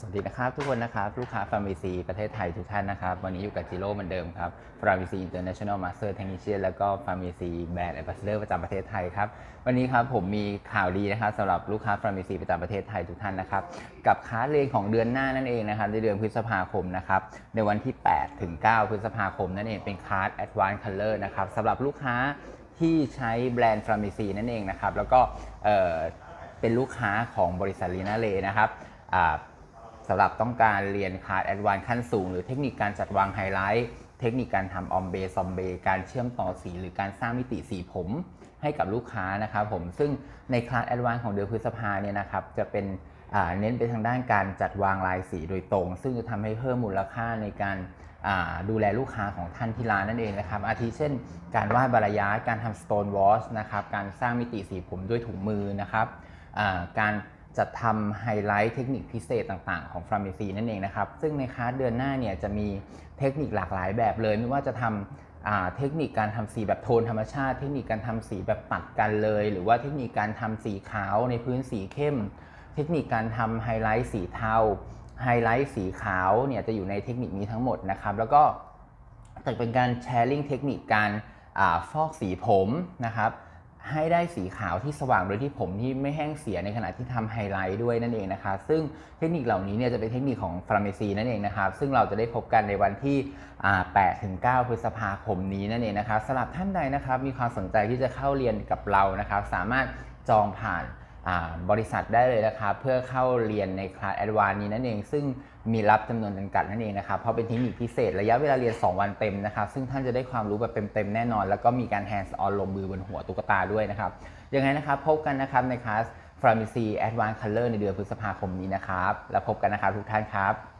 สวัสดีนะครับทุกคนนะครับ ลูกค้าฟาร์ม c ประเทศไทยทุกท่านนะครับ วันนี้อยู่กับจิโร่เหมือนเดิมครับฟาร์ม c International Master Technician แล้วก็ฟาร์ม c Brand Ambassador ประจำประเทศไทยครับ วันนี้ครับผมมีข่าวดีนะครับสำหรับลูกค้าฟาร์ม c ประจำประเทศไทยทุกท่านนะครับ กับคลาเรียนของเดือนหน้านั่นเองนะครับในเดือนพฤษภาคมนะครับในวันที่ 8 ถึง 9 พฤษภาคมนั่นเองเป็นคลาส Advanced Color นะครับสำหรับลูกค้าที่ใช้แบรนด์ฟาร์ม c นั่นเองนะครับแล้วก็เออเป็นลูกค้าของบริษัทลีนาเลนะครับอ่า สำหรับต้องการเรียนคลาสแอดวานขั้นสูง หรือเทคนิคการจัดวางไฮไลท์ เทคนิคการทำออมเบซอมเบ การเชื่อมต่อสีหรือการสร้างมิติสีผมให้กับลูกค้านะครับผมซึ่งในคลาสแอดวานของเดือนพฤษภาเนี่ยนะครับจะเป็นเน้นไปทางด้านการจัดวางลายสีโดยตรง ซึ่งจะทำให้เพิ่มมูลค่าในการาดูแลลูกค้าของท่านที่ร้านนั่นเองนะครับ อาทิเช่น การวาดบารยาการทำสโตนวอชนะครับการสร้างมิติสีผมด้วยถุงมือนะครับาการ จัดทำไฮไลท์เทคนิคพิเศษต่างๆ ของฟราม c นั่นเองนะครับ ซึ่งในคลาสเดือนหน้าเนี่ยจะมีเทคนิคหลากหลายแบบเลย ไม่ว่าจะทำเทคนิคการทำสีแบบโทนธรรมชาติ เทคนิคการทำสีแบบปัดกันเลย หรือว่าเทคนิคการทำสีขาวในพื้นสีเข้ม เทคนิคการทำไฮไลท์สีเทา ไฮไลท์สีขาวเนี่ยจะอยู่ในเทคนิคนี้ทั้งหมดนะครับ แล้วก็จะเป็นการแชร์ลิงเทคนิคการอฟอกสีผมนะครับ ให้ได้สีขาวที่สว่างโดยที่ผมที่ไม่แห้งเสียในขณะที่ทำไฮไลท์ด้วยนั่นเองนะคะซึ่งเทคนิคเหล่านี้เนี่ยจะเป็นเทคนิคของฟาร์เมซีนั่นเองนะครับซึ่งเราจะได้พบกันในวันที่ 8 ถึง 9 พฤษภาคมนี้นั่นเองนะครับสำหรับท่านใดนะครับมีความสนใจที่จะเข้าเรียนกับเรานะครับสามารถจองผ่าน บริษัทได้เลยนะครับ เพื่อเข้าเรียนในคลาสแอดวานนี้นั่นเอง ซึ่งมีรับจำนวนจำกัดนั่นเองนะครับ เพราะเป็นเทคนิคพิเศษระยะเวลาเรียน 2 วันเต็มนะครับ ซึ่งท่านจะได้ความรู้แบบเต็มๆแน่นอน แล้วก็มีการแฮนด์ออนลงมือบนหัวตุ๊กตาด้วยนะครับ ยังไงนะครับ พบกันนะครับในคลาส Pharmacy Advanced Color ในเดือนพฤษภาคมนี้นะครับ แล้วพบกันนะครับทุกท่านครับ